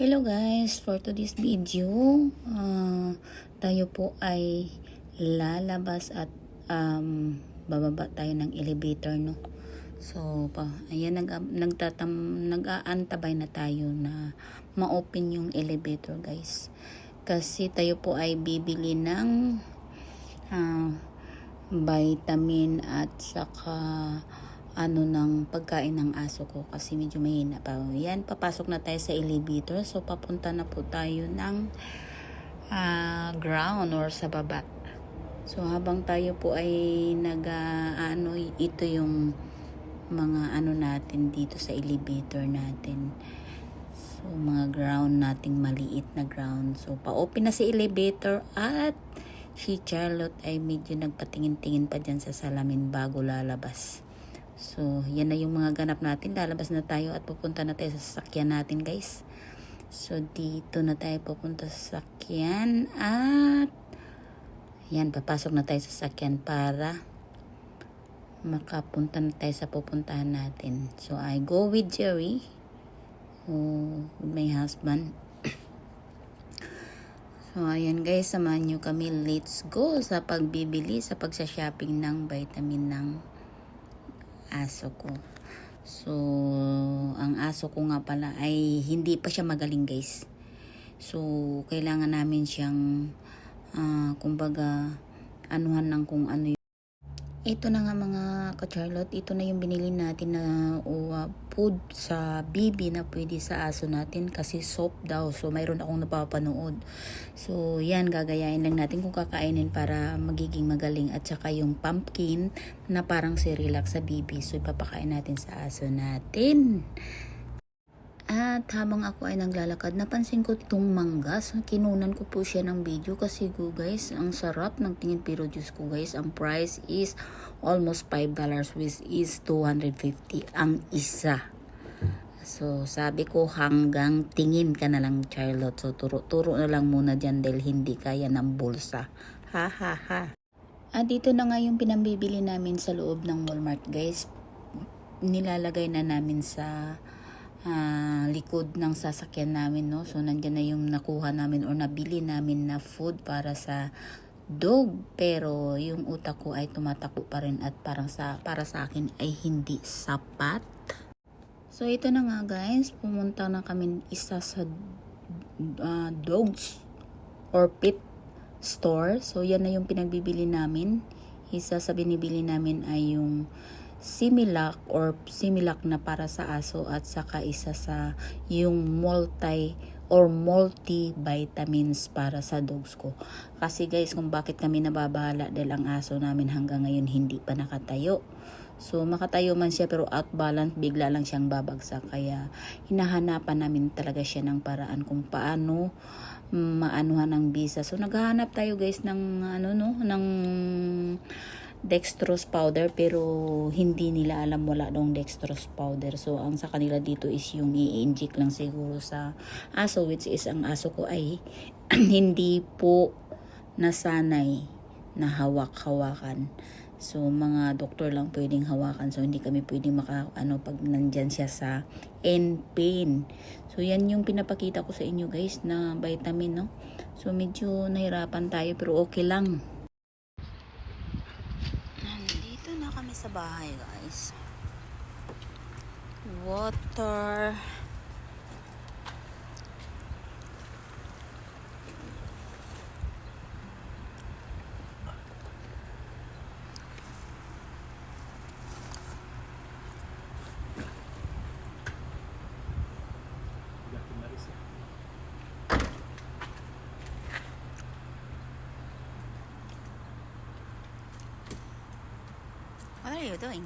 Hello guys, for today's video, ah, tayo po ay lalabas at um, bababa tayo ng elevator no. So, pa, ayan, nag, nagtatam, nag-aantabay na tayo na ma-open yung elevator guys. Kasi tayo po ay bibili ng ah, vitamin at saka ano ng pagkain ng aso ko kasi medyo mahina pa. Yan, papasok na tayo sa elevator. So, papunta na po tayo ng ah, ground or sa baba. So, habang tayo po ay nag, ah, ano, ito yung mga ano natin dito sa elevator natin. So, mga ground nating maliit na ground. So, pa-open na si elevator at si Charlotte ay medyo nagpatingin-tingin pa dyan sa salamin bago lalabas. So, yan na yung mga ganap natin. Lalabas na tayo at pupunta na tayo sa sasakyan natin, guys. So, dito na tayo pupunta sa sasakyan at yan, papasok na tayo sa sasakyan para makapunta na tayo sa pupuntahan natin. So, I go with Jerry, oh, with my husband. So, ayan guys, samahan nyo kami. Let's go sa pagbibili, sa pagsha-shopping ng vitamin ng aso ko. So, ang aso ko nga pala ay hindi pa siya magaling guys. So, kailangan namin siyang, ah, kumbaga, anuhan ng kung ano ito na nga mga ka-Charlotte, ito na yung binili natin na uh, food sa bibi na pwede sa aso natin kasi soap daw. So mayroon akong napapanood. So yan, gagayain lang natin kung kakainin para magiging magaling at saka yung pumpkin na parang si relax sa bibi. So ipapakain natin sa aso natin. At habang ako ay naglalakad, napansin ko itong mangga. So, kinunan ko po siya ng video kasi go guys, ang sarap ng tingin pero juice ko guys. Ang price is almost $5 which is 250 ang isa. So, sabi ko hanggang tingin ka na lang Charlotte. So, turo-turo na lang muna dyan dahil hindi kaya ng bulsa. Ha ha ha. At dito na nga yung pinambibili namin sa loob ng Walmart guys. Nilalagay na namin sa ah, likod ng sasakyan namin no? So nandiyan na yung nakuha namin or nabili namin na food para sa dog. Pero yung utak ko ay tumatakbo pa rin at parang sa para sa akin ay hindi sapat. So ito na nga guys. Pumunta na kami isa sa ah, dogs or pet store. So yan na yung pinagbibili namin. Isa sa binibili namin ay yung Similac or Similac na para sa aso at saka isa sa yung multi or multivitamins para sa dogs ko. Kasi guys, kung bakit kami nababahala dahil ang aso namin hanggang ngayon hindi pa nakatayo. So, makatayo man siya pero out balance, bigla lang siyang babagsak. Kaya, hinahanapan namin talaga siya ng paraan kung paano maanuhan ng visa. So, naghahanap tayo guys ng, ano no, ng dextrose powder pero hindi nila alam wala dong dextrose powder. So ang sa kanila dito is yung i-inject lang siguro sa aso which is ang aso ko ay hindi po nasanay na hawak-hawakan. So mga doktor lang pwedeng hawakan so hindi kami pwedeng maka ano pag nandyan siya sa end pain. So yan yung pinapakita ko sa inyo guys na vitamin no. So medyo nahirapan tayo pero okay lang. Nandito na kami sa bahay, guys. Water. 有痘印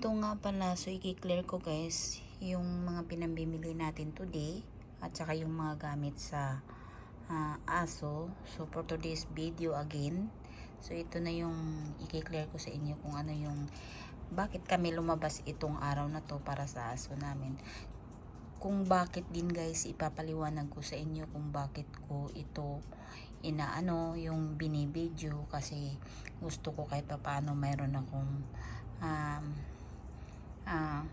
ito nga pala. So, i-clear ko guys yung mga pinambimili natin today at saka yung mga gamit sa ah, aso. So, for today's video again. So, ito na yung i-clear ko sa inyo kung ano yung bakit kami lumabas itong araw na to para sa aso namin. Kung bakit din guys, ipapaliwanag ko sa inyo kung bakit ko ito inaano yung binibidyo kasi gusto ko kahit paano mayroon akong um, ah,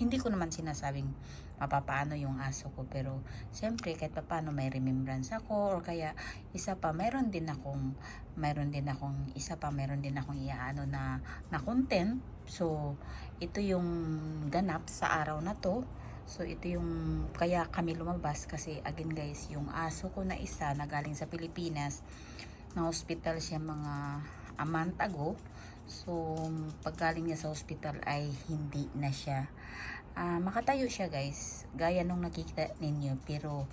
hindi ko naman sinasabing mapapaano yung aso ko pero siyempre kahit paano may remembrance ako or kaya isa pa mayroon din akong mayroon din akong isa pa mayroon din akong iaano na na content so ito yung ganap sa araw na to So ito yung kaya kami lumabas kasi again guys, yung aso ko na isa na galing sa Pilipinas, na hospital siya mga a month ago. So pag galing niya sa hospital ay hindi na siya ah, makatayo siya guys. Gaya nung nakikita ninyo pero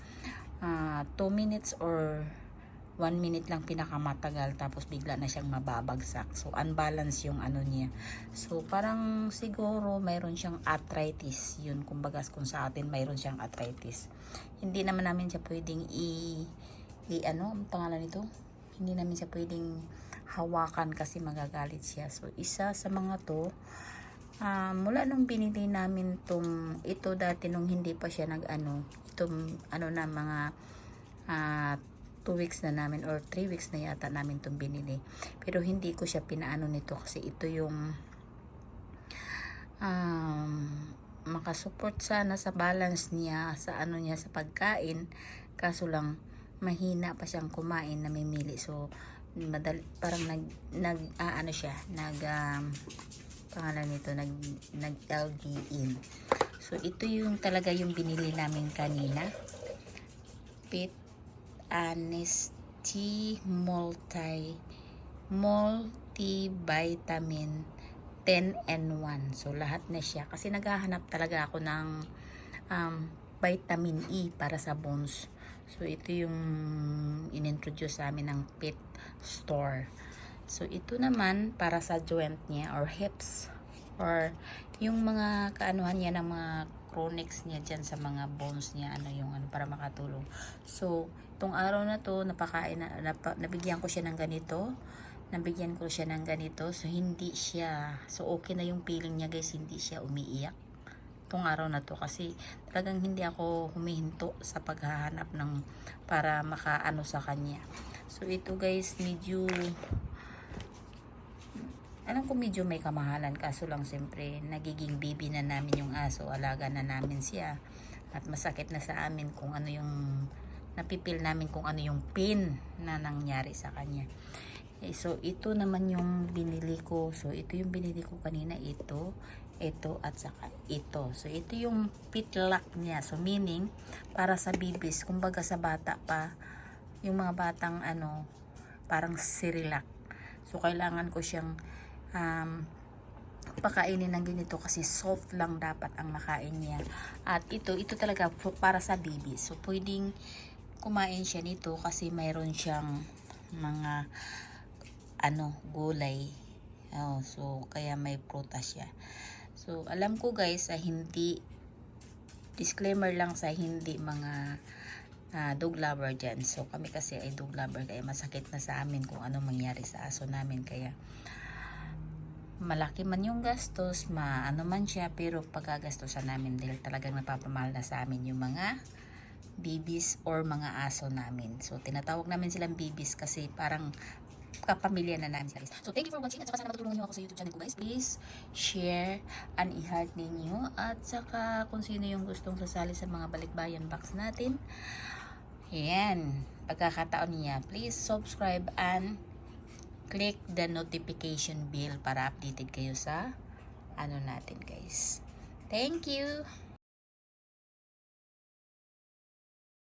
2 minutes or 1 minute lang pinakamatagal tapos bigla na siyang mababagsak. So, unbalance yung ano niya. So, parang siguro mayroon siyang arthritis. Yun, kumbaga kung sa atin mayroon siyang arthritis. Hindi naman namin siya pwedeng i, i ano, ang pangalan nito? Hindi namin siya pwedeng hawakan kasi magagalit siya. So, isa sa mga to, ah, mula nung binili namin tong ito dati nung hindi pa siya nag ano, itong ano na mga ah 2 weeks na namin or 3 weeks na yata namin itong binili. Pero hindi ko siya pinaano nito kasi ito yung um, makasupport sana sa balance niya, sa ano niya, sa pagkain. Kaso lang, mahina pa siyang kumain, namimili. So, madali, parang nag, nag ah, ano siya, nag, um, pangalan nito, nag, nag LD in. So, ito yung talaga yung binili namin kanina. Pit Anesty Multi Multivitamin 10 and 1. So, lahat na siya. Kasi naghahanap talaga ako ng um, vitamin E para sa bones. So, ito yung inintroduce sa amin ng pet store. So, ito naman para sa joint niya or hips or yung mga kaanuhan niya ng mga chronics niya dyan sa mga bones niya ano yung ano para makatulong. So itong araw na to napakain na, napa, nabigyan ko siya ng ganito. Nabigyan ko siya ng ganito. So hindi siya so okay na yung feeling niya guys. Hindi siya umiiyak itong araw na to kasi talagang hindi ako humihinto sa paghahanap ng para makaano sa kanya. So ito guys medyo alam ko medyo may kamahalan kaso lang siyempre nagiging baby na namin yung aso alaga na namin siya at masakit na sa amin kung ano yung napipil namin kung ano yung pain na nangyari sa kanya. Eh, so ito naman yung binili ko. So ito yung binili ko kanina. Ito ito at saka ito so ito yung pitlock niya so meaning para sa bibis kumbaga sa bata pa yung mga batang ano parang sirilac so kailangan ko siyang um, pakainin ng ganito kasi soft lang dapat ang makain niya. At ito, ito talaga para sa baby. So, pwedeng kumain siya nito kasi mayroon siyang mga ano, gulay. Oh, so, kaya may prutas siya. So, alam ko guys, ah, hindi disclaimer lang sa hindi mga ah, dog lover dyan. So, kami kasi ay dog lover kaya masakit na sa amin kung ano mangyari sa aso namin. Kaya, malaki man yung gastos, maano man siya, pero pagkagastosan namin dahil talagang napapamahal na sa amin yung mga babies or mga aso namin. So, tinatawag namin silang babies kasi parang kapamilya na namin sila. So, thank you for watching at saka sana matutulungan niyo ako sa YouTube channel ko guys. Please share and i-heart ninyo at saka kung sino yung gustong sasali sa mga balikbayan box natin. Yan. Pagkakataon niya, please subscribe and click the notification bell para updated kayo sa ano natin guys. Thank you!